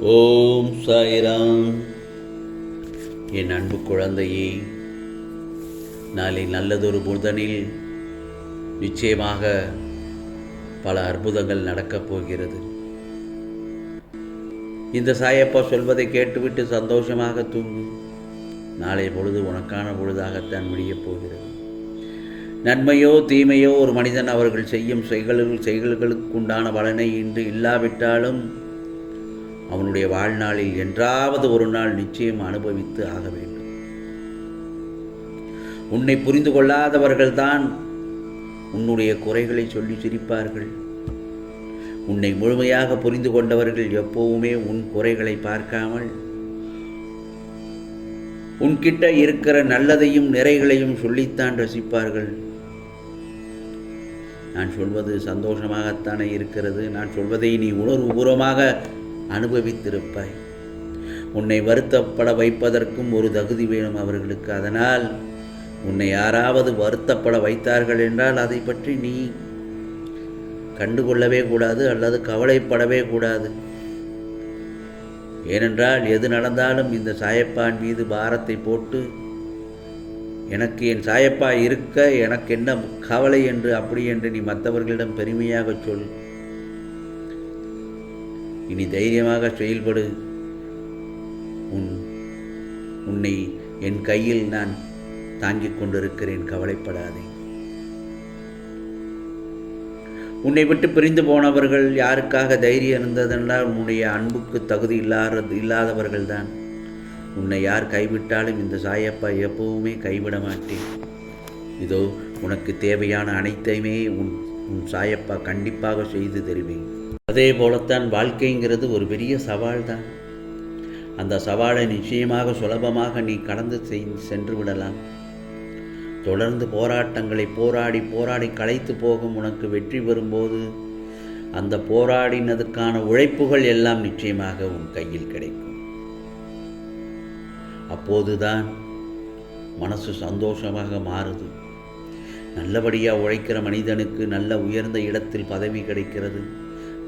ஓம் சாய்ராம். என் அன்பு குழந்தையே நாளை நல்லதொரு புதனில் நிச்சயமாக பல அற்புதங்கள் நடக்கப் போகிறது. இந்த சாயப்பா சொல்வதை கேட்டுவிட்டு சந்தோஷமாக தூங்கு. நாளை பொழுது உனக்கான பொழுதாகத்தான் முடியப் போகிறது. நன்மையோ தீமையோ ஒரு மனிதன் அவர்கள் செய்யும் செயல்கள் செயல்களுக்குண்டான பலனை இன்று இல்லாவிட்டாலும் அவனுடைய வாழ்நாளில் என்றாவது ஒரு நாள் நிச்சயம் அனுபவித்து ஆக வேண்டும். உன்னை புரிந்து கொள்ளாதவர்கள்தான் உன்னுடைய குறைகளை சொல்லி சிரிப்பார்கள். உன்னை முழுமையாக புரிந்து கொண்டவர்கள் எப்போவுமே உன் குறைகளை பார்க்காமல் உன்கிட்ட இருக்கிற நல்லதையும் நிறைகளையும் சொல்லித்தான் ரசிப்பார்கள். நான் சொல்வது சந்தோஷமாகத்தானே இருக்கிறது. நான் சொல்வதை நீ உணர்வுபூர்வமாக அனுபவித்திருப்பாய். உன்னை வருத்தப்பட வைப்பதற்கும் ஒரு தகுதி வேணும் அவர்களுக்கு. அதனால் உன்னை யாராவது வருத்தப்பட வைத்தார்கள் என்றால் அதை பற்றி நீ கண்டுகொள்ளவே கூடாது அல்லது கவலைப்படவே கூடாது. ஏனென்றால் எது நடந்தாலும் இந்த சாயப்பான் மீது பாரத்தை போட்டு எனக்கு என் சாயப்பா இருக்க எனக்கு என்ன கவலை என்று அப்படி என்று நீ மற்றவர்களிடம் பெருமையாக சொல். இனி தைரியமாக செயல்படு. உன் உன்னை என் கையில் நான் தாங்கிக் கொண்டிருக்கிறேன் கவலைப்படாதே. உன்னை விட்டு பிரிந்து போனவர்கள் யாருக்காக தைரியம் இருந்ததென்றால் உன்னுடைய அன்புக்கு தகுதி இல்லாத இல்லாதவர்கள்தான். உன்னை யார் கைவிட்டாலும் இந்த சாயப்பா எப்பவுமே கைவிட மாட்டேன். இதோ உனக்கு தேவையான அனைத்தையுமே உன் உன் சாயப்பா கண்டிப்பாக செய்து தருவேன். அதே போலத்தான் வாழ்க்கைங்கிறது ஒரு பெரிய சவால் தான் அந்த சவாலை நிச்சயமாக சுலபமாக நீ கடந்து சென்று விடலாம். தொடர்ந்து போராட்டங்களை போராடி போராடி களைத்து போகும் உனக்கு வெற்றி வரும்போது அந்த போராடினதுக்கான உழைப்புகள் எல்லாம் நிச்சயமாக உன் கையில் கிடைக்கும். அப்போதுதான் மனசு சந்தோஷமாக மாறுது. நல்லபடியாக உழைக்கிற மனிதனுக்கு நல்ல உயர்ந்த இடத்தில் பதவி கிடைக்கிறது.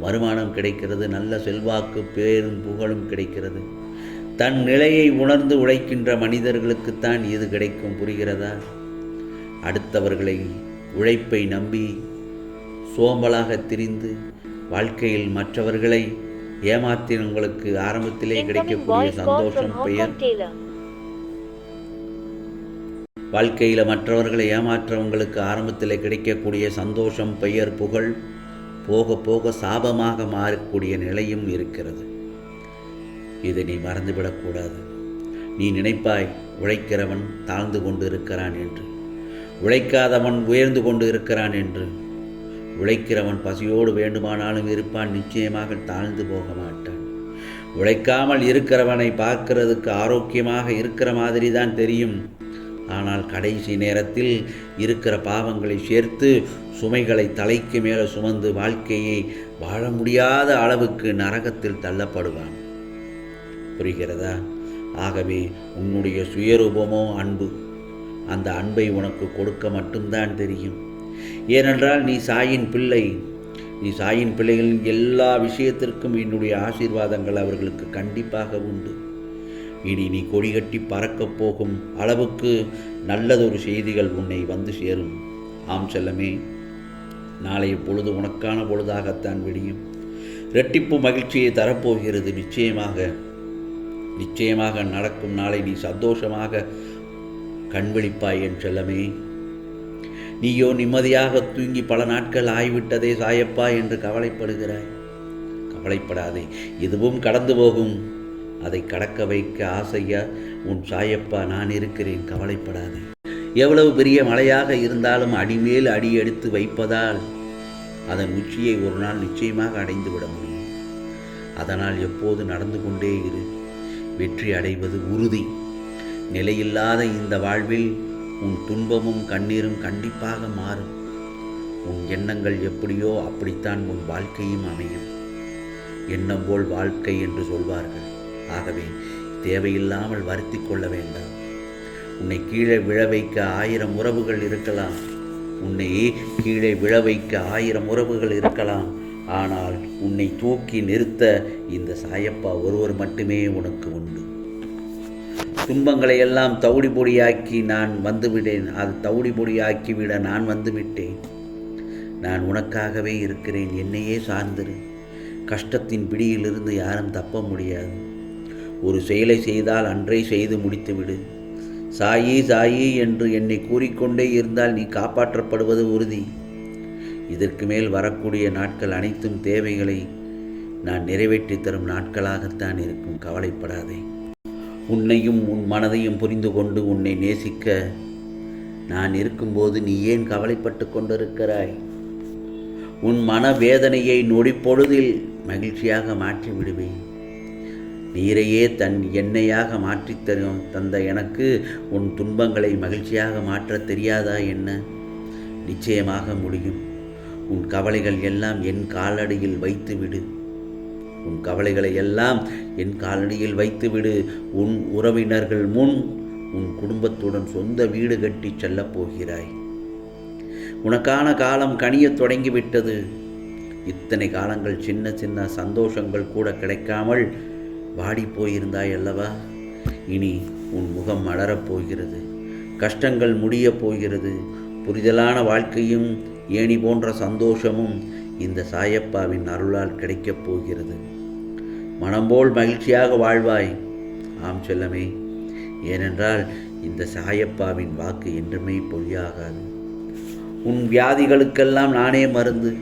வருமானம் கிடைக்கிறது. நல்ல செல்வாக்கு பேரும் புகழும் கிடைக்கிறது. தன் நிலையை உணர்ந்து உழைக்கின்ற மனிதர்களுக்குத்தான் இது கிடைக்கும். புரிகிறதா? அடுத்தவர்களை உழைப்பை நம்பி சோம்பலாக திரிந்து வாழ்க்கையில் மற்றவர்களை ஏமாத்தினவங்களுக்கு ஆரம்பத்திலே கிடைக்கக்கூடிய சந்தோஷம் பெயர். வாழ்க்கையில் மற்றவர்களை ஏமாற்றவங்களுக்கு ஆரம்பத்தில் கிடைக்கக்கூடிய சந்தோஷம் பெயர் புகழ் போக போக சாபமாக மாறக்கூடிய நிலையும் இருக்கிறது. இதை நீ மறந்துவிடக்கூடாது நீ நினைப்பாய் உழைக்கிறவன் தாழ்ந்து கொண்டு இருக்கிறான் என்று. உழைக்காதவன் உயர்ந்து கொண்டு இருக்கிறான் என்று. உழைக்கிறவன் பசியோடு வேண்டுமானாலும் இருப்பான் நிச்சயமாக தாழ்ந்து போக மாட்டான். உழைக்காமல் இருக்கிறவனை பார்க்கிறதுக்கு ஆரோக்கியமாக இருக்கிற மாதிரி தான் தெரியும். ஆனால் கடைசி நேரத்தில் இருக்கிற பாவங்களை சேர்த்து சுமைகளை தலைக்கு மேலே சுமந்து வாழ்க்கையை வாழ முடியாத அளவுக்கு நரகத்தில் தள்ளப்படுவான். புரிகிறதா? ஆகவே உன்னுடைய சுயரூபமோ அன்பு. அந்த அன்பை உனக்கு கொடுக்க மட்டும்தான் தெரியும். ஏனென்றால் நீ சாயின் பிள்ளை. நீ சாயின் பிள்ளைகளின் எல்லா விஷயத்திற்கும் என்னுடைய ஆசீர்வாதங்கள் அவர்களுக்கு கண்டிப்பாக உண்டு. இனி நீ கொடிகட்டி பறக்கப் போகும் அளவுக்கு நல்லதொரு செய்திகள் உன்னை வந்து சேரும். ஆம் செல்லமே நாளைய பொழுது உனக்கான பொழுதாகத்தான் விடியும். இரட்டிப்பு மகிழ்ச்சியை தரப்போகிறது நிச்சயமாக. நிச்சயமாக நடக்கும் நாளை நீ சந்தோஷமாக கண்விழிப்பாய் என் செல்லமே. நீயோ நிம்மதியாக தூங்கி பல நாட்கள் ஆய்விட்டதே சாயப்பா என்று கவலைப்படுகிறாய். கவலைப்படாதே இதுவும் கடந்து போகும். அதை கடக்க வைக்க ஆசையா உன் சாயப்பா நான் இருக்கிறேன் கவலைப்படாதே. எவ்வளவு பெரிய மலையாக இருந்தாலும் அடிமேல் அடி எடுத்து வைப்பதால் அதன் உச்சியை ஒரு நாள் நிச்சயமாக அடைந்து விட முடியும். அதனால் எப்போது நடந்து கொண்டே இரு. வெற்றி அடைவது உறுதி. நிலையில்லாத இந்த வாழ்வில் உன் துன்பமும் கண்ணீரும் கண்டிப்பாக மாறும். உன் எண்ணங்கள் எப்படியோ அப்படித்தான் உன் வாழ்க்கையும் அமையும். எண்ணம் போல் வாழ்க்கை என்று சொல்வார்கள். ஆகவே தேவையில்லாமல் வருத்தி கொள்ள வேண்டாம். உன்னை கீழே விழ வைக்க ஆயிரம் உறவுகள் இருக்கலாம். உன்னை கீழே விழ வைக்க ஆயிரம் உறவுகள் இருக்கலாம். ஆனால் உன்னை தூக்கி நிறுத்த இந்த சாயப்பா ஒருவர் மட்டுமே உனக்கு உண்டு. துன்பங்களை எல்லாம் தவுடி பொடியாக்கி நான் வந்துவிட்டேன் அது தவிடி பொடியாக்கிவிட நான் வந்துவிட்டேன். நான் உனக்காகவே இருக்கிறேன். என்னையே சார்ந்திரு. கஷ்டத்தின் பிடியிலிருந்து யாரும் தப்ப முடியாது. ஒரு செயலை செய்தால் அன்றே செய்து முடித்துவிடு. சாயி சாயி என்று என்னை கூறிக்கொண்டே இருந்தால் நீ காப்பாற்றப்படுவது உறுதி. இதற்கு மேல் வரக்கூடிய நாட்கள் அனைத்தும் தேவைகளை நான் நிறைவேற்றி தரும் நாட்களாகத்தான் இருக்கும். கவலைப்படாதே. உன்னையும் உன் மனதையும் புரிந்து கொண்டு உன்னை நேசிக்க நான் இருக்கும்போது நீ ஏன் கவலைப்பட்டு கொண்டிருக்கிறாய்? உன் மன வேதனையை நொடிப்பொழுதில் மகிழ்ச்சியாக மாற்றி விடுவேன் நீரையே தன் எண்ணெயாக மாற்றித் தரும் தந்த எனக்கு உன் துன்பங்களை மகிழ்ச்சியாக மாற்றத் தெரியாதா என்ன? நிச்சயமாக முடியும். உன் கவலைகள் எல்லாம் என் காலடியில் வைத்துவிடு. உன் கவலைகளை எல்லாம் என் காலடியில் வைத்துவிடு. உன் உறவினர்கள் முன் உன் குடும்பத்துடன் சொந்த வீடு கட்டி செல்லப் போகிறாய். உனக்கான காலம் கனியத் தொடங்கிவிட்டது இத்தனை காலங்கள் சின்ன சின்ன சந்தோஷங்கள் கூட கிடைக்காமல் வாடி போயிருந்தாய் அல்லவா? இனி உன் முகம் மலரப் போகிறது. கஷ்டங்கள் முடியப் போகிறது. புரிதலான வாழ்க்கையும் ஏணி போன்ற சந்தோஷமும் இந்த சாயப்பாவின் அருளால் கிடைக்கப் போகிறது. மனம்போல் மகிழ்ச்சியாக வாழ்வாய். ஆம் செல்லமே. ஏனென்றால் இந்த சாயப்பாவின் வாக்கு என்றுமே பொய்யாகாது. உன் வியாதிகளுக்கெல்லாம் நானே மருந்து.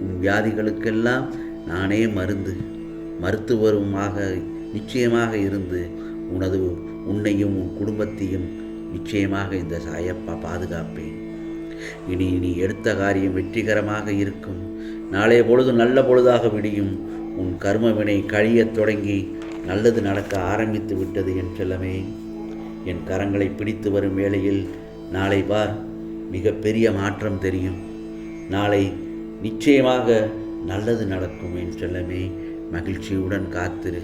உன் வியாதிகளுக்கெல்லாம் நானே மருந்து. மருத்துவருமாக நிச்சயமாக இருந்து உனது உன்னையும் உன் குடும்பத்தையும் நிச்சயமாக இந்த சாயப்பா பாதுகாப்பேன். இனி நீ எடுத்த காரியம் வெற்றிகரமாக இருக்கும். நாளைய பொழுது நல்ல பொழுதாக விடியும். உன் கர்மவினை கழியத் தொடங்கி நல்லது நடக்க ஆரம்பித்து விட்டது என் செல்லமே. என் கரங்களை பிடித்து வரும் வேளையில் நாளை பார் மிக பெரிய மாற்றம் தெரியும். நாளை நிச்சயமாக நல்லது நடக்கும் என் செல்லமே. மகிழ்ச்சியுடன் காத்திரு.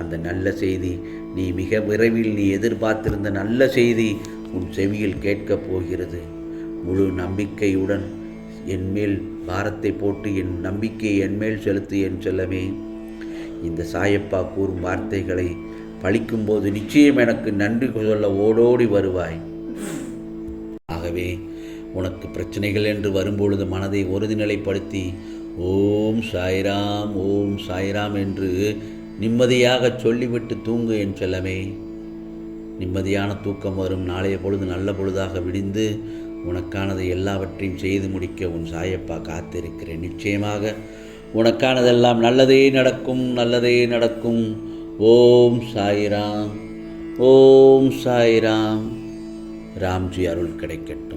அந்த நல்ல செய்தி நீ மிக விரைவில் நீ எதிர்பார்த்திருந்த நல்ல செய்தி உன் செவியில் கேட்கப் போகிறது. முழு நம்பிக்கையுடன் என்மேல் பாரத்தை போட்டு என் நம்பிக்கையை என்மேல் செலுத்து என் செல்லமே. இந்த சாயப்பா கூறும் வார்த்தைகளை பழிக்கும்போது நிச்சயம் எனக்கு நன்றி சொல்ல ஓடோடி வருவாய். ஆகவே உனக்கு பிரச்சனைகள் என்று வரும்பொழுது மனதை உறுதிநிலைப்படுத்தி ஓம் சாய்ராம் ஓம் சாய்ராம் என்று நிம்மதியாக சொல்லிவிட்டு தூங்கு என் செல்லமே. நிம்மதியான தூக்கம் வரும் நாளைய பொழுது நல்ல பொழுதாக விடிந்து உனக்கானதை எல்லாவற்றையும் செய்து முடிக்க உன் சாயப்பா காத்திருக்கிறேன். நிச்சயமாக உனக்கானதெல்லாம் நல்லதே நடக்கும் நல்லதே நடக்கும். ஓம் சாய்ராம் ஓம் சாய்ராம். ராம்ஜி அருள் கிடைக்கட்டும்.